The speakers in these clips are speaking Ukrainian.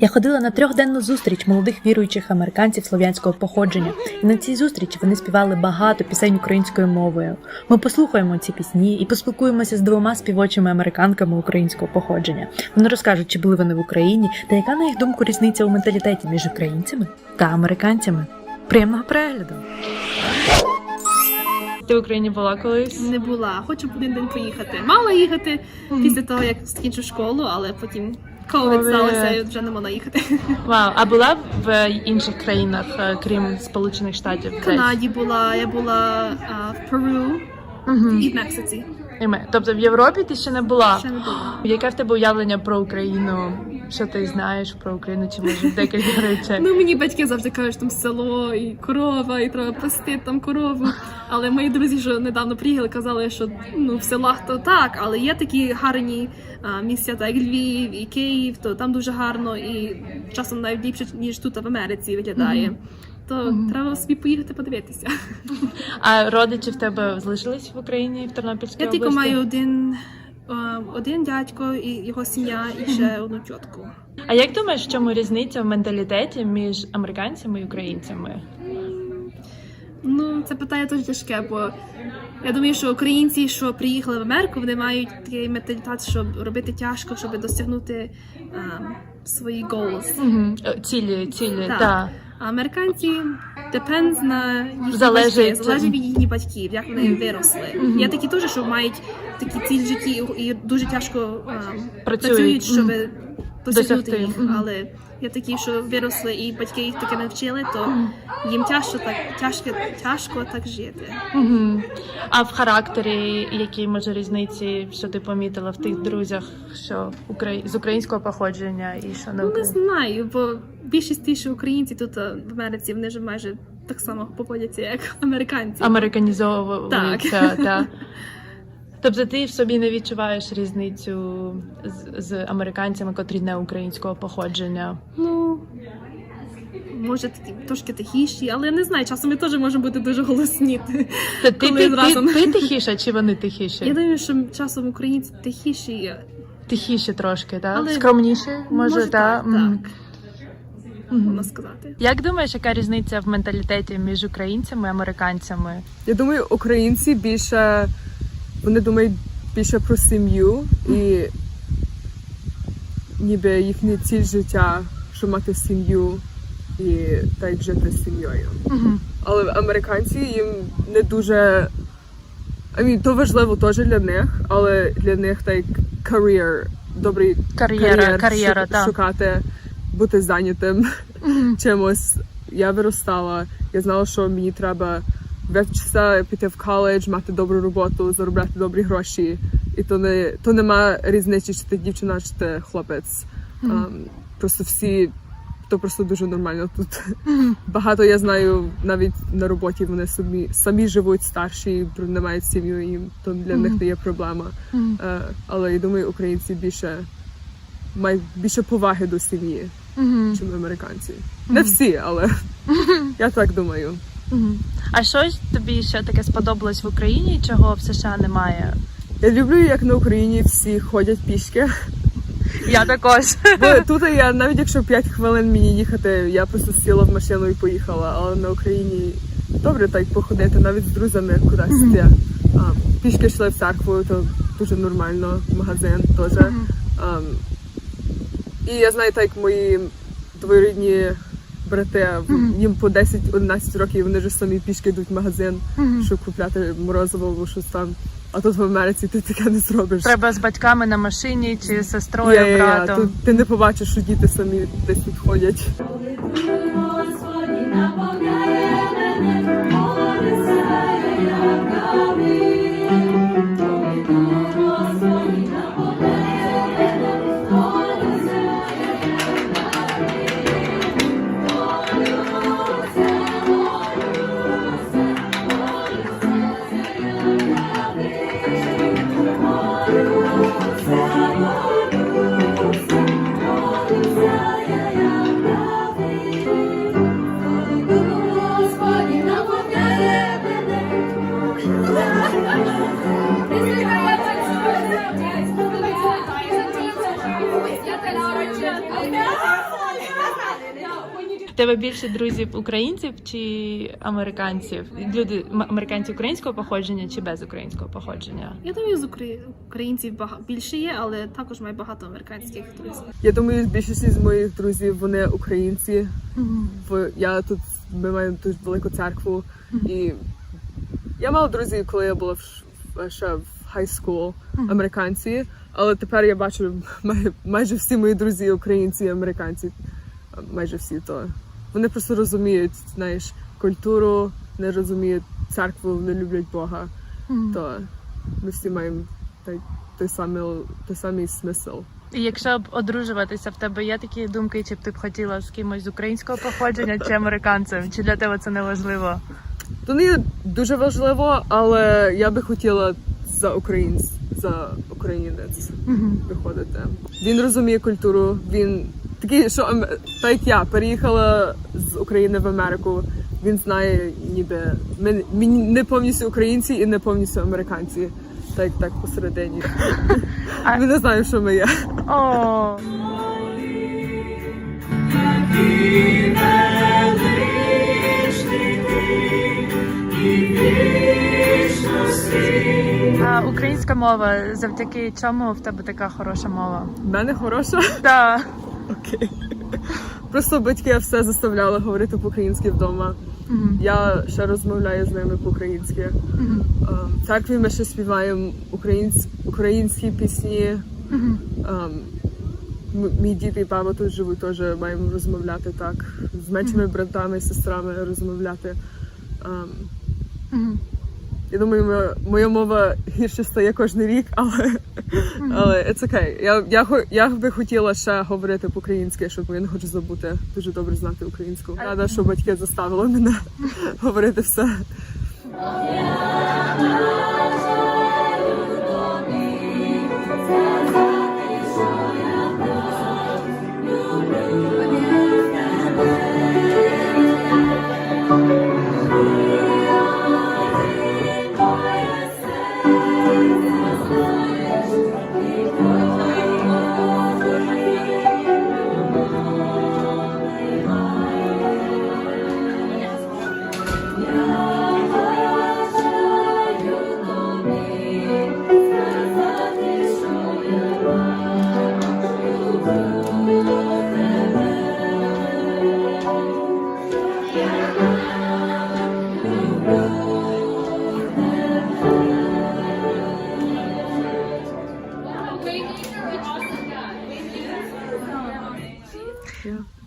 Я ходила на трьохденну зустріч молодих віруючих американців слов'янського походження, і на цій зустрічі вони співали багато пісень українською мовою. Ми послухаємо ці пісні і поспілкуємося з двома співочими американками українського походження. Вони розкажуть, чи були вони в Україні, та яка на їх думку різниця у менталітеті між українцями та американцями. Приємного перегляду! Ти в Україні була колись? Не була. Хочу один день поїхати. Мала їхати після того, як скінчу школу, але потім ковід Ковід. сталося вже не могла їхати. Вау, а була в інших країнах, е, крім Сполучених Штатів? В Канаді була, я була а, в Перу Угу. і в Мексиці. І ми. Тобто в Європі ти ще не була? Ще не була. Яке в тебе уявлення про Україну? Що ти знаєш про Україну? Чи може декілька речей? Ну мені батьки завжди кажуть, що там село і корова, і треба пасти там корову. Але мої друзі, що недавно приїхали, казали, що ну в селах то так, але є такі гарні а, місця, так як Львів і Київ, то там дуже гарно і часом навіть ліпше ніж тут в Америці виглядає. То треба собі поїхати подивитися. А родичі в тебе залишились в Україні в Тернопільській Я тільки маю один, один дядько і його сім'я, і ще одну тітку. А як думаєш, в чому різниця в менталітеті між американцями і українцями? Ну, це питання дуже тяжке, бо я думаю, що українці, що приїхали в Америку, вони мають такий менталітет, щоб робити тяжко, щоб досягнути а, свої goals. Угу. Цілі, цілі, Так. так. А американці depends на їхні Залежить. батьки, залежить від їхніх батьків, як вони виросли. Є такі теж, що мають такі ціль в житті і дуже тяжко а, Працюють. працюють, щоб Досягти. їх. Але є такі, що виросли, і батьки їх таке навчили, то їм тяжко так тяжко, тяжко так жити. Угу. А в характері які може різниці, що ти помітила в тих друзях, що Украї... з українського походження і що не Ну, не знаю, бо більшість ті, що українці тут в Америці, вони ж майже так само поводяться, як американці. Американізовуються, так. Тобто ти в собі не відчуваєш різницю з, з американцями, котрі не українського походження. Ну може такі трошки тихіші, але я не знаю, часом ми теж можемо бути дуже голосні. Та ти, Коли ти, ти, разом. ти тихіша чи вони тихіші? Я думаю, що часом українці тихіші. Тихіші трошки, так? Але- Скромніші, може, Може, та? так, Мгм. так. Можна сказати. Як думаєш, яка різниця в менталітеті між українцями і американцями? Я думаю, українці більше вони думають більше про сім'ю і ніби їхня ціль життя, що мати сім'ю і так жити з сім'єю. Угу. Але американці їм не дуже. I mean, то важливо теж для них, але для них так career, добрий Кар'єра, кар'єр, кар'єра, так. шукати, бути зайнятим чимось. Я виростала, я знала, що мені треба вивчитися, піти в коледж, мати добру роботу, заробляти добрі гроші. І то не то нема різниці, чи ти дівчина, чи ти хлопець. Ам, просто всі. То просто дуже нормально тут. Багато я знаю навіть на роботі вони самі самі живуть старші, не мають сім'ю, і то для них не є проблема. Е, але я думаю, українці більше мають більше поваги до сім'ї, Угу. ніж американці. Не всі, але я так думаю. Угу. А що ж тобі ще таке сподобалось в Україні, чого в США немає? Я люблю, як на Україні всі ходять пішки. Я також. Бо тут я навіть якщо 5 хвилин мені їхати, я просто сіла в машину і поїхала. Але на Україні добре так походити, навіть з друзями кудись йти. А, Пішки йшли в церкву, то дуже нормально, магазин теж. А, І я знаю, так мої двоюрідні брати, їм по 10-11 років вони вже самі пішки йдуть в магазин, щоб купляти морозиво або щось там. А тут в Америці ти таке не зробиш. Треба з батьками на машині чи з сестрою, Я-я-я, братом. Тут ти не побачиш, що діти самі десь тут ходять. Господи, тебе більше друзів українців чи американців? Люди американці українського походження чи без українського походження? Я думаю, з Украї- українців бага- більше є, але також має багато американських друзів. Я думаю, більшість з моїх друзів вони українці. В я тут ми маємо дуже велику церкву, і я мала друзів, коли я була в ще в хай скул американці. Але тепер я бачу май- майже всі мої друзі українці і американці. Майже всі то вони просто розуміють, знаєш, культуру, не розуміють церкву, не люблять Бога. То ми всі маємо той, той самий той самий смисл. І якщо б одружуватися, в тебе є такі думки, чи б ти б хотіла з кимось з українського походження чи американцем? Чи для тебе це не важливо? То не дуже важливо, але я би хотіла за українць, за українець виходити. Він розуміє культуру. Він такий, що так як я переїхала з України в Америку. Він знає, ніби ми, ми не повністю українці і не повністю американці. Так, так посередині. Ми не знаємо, що ми є. О, а українська мова завдяки чому в тебе така хороша мова? В мене хороша. Так. Окей. Просто батьки все заставляли говорити по-українськи вдома. Я ще розмовляю з ними по-українськи. Е, В церкві ми ще співаємо українсь... українські пісні. Ем, м- Мій дід і баба тут живуть, теж маємо розмовляти так. З меншими братами і сестрами розмовляти. Ем, Я думаю, моя мова гірше стає кожен рік, але, але it's okay. Я, я, я би хотіла ще говорити по-українськи, щоб не хочу забути дуже добре знати українську. Рада, що батьки заставили мене говорити все.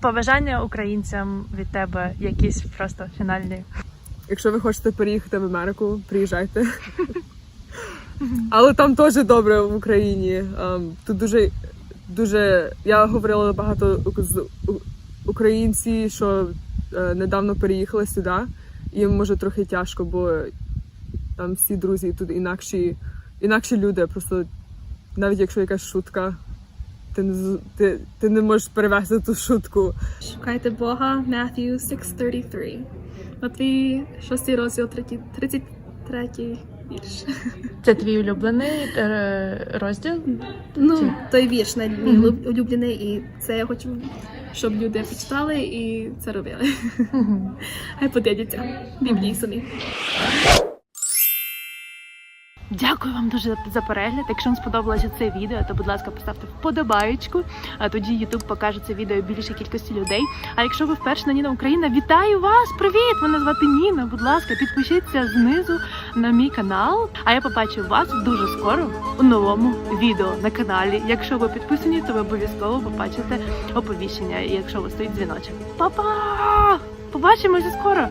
Побажання українцям від тебе якісь просто фінальні. Якщо ви хочете переїхати в Америку, приїжджайте. Але там теж добре в Україні. Ем, Тут дуже, дуже. Я говорила багато з українці, що е, недавно переїхали сюди. Їм може трохи тяжко, бо там всі друзі тут інакші, інакші люди. Просто навіть якщо якась шутка, ти не, ти, ти не можеш перевести ту шутку. Шукайте Бога, Matthew 6.33. Матвій шостий розділ 3, 33 вірш. Це твій улюблений е, розділ? Ну, той вірш най- мій улюб- улюблений, і це я хочу, щоб люди почитали і це робили. Хай подивляться Біблії самі. Дякую вам дуже за перегляд. Якщо вам сподобалося це відео, то будь ласка, поставте вподобаєчку, а тоді YouTube покаже це відео більшій кількості людей. А якщо ви вперше на Ніна Україна, вітаю вас! Привіт! Мене звати Ніна. Будь ласка, підпишіться знизу на мій канал. А я побачу вас дуже скоро у новому відео на каналі. Якщо ви підписані, то ви обов'язково побачите оповіщення. І якщо ви стоїть дзвіночок. Па-па! Побачимося скоро!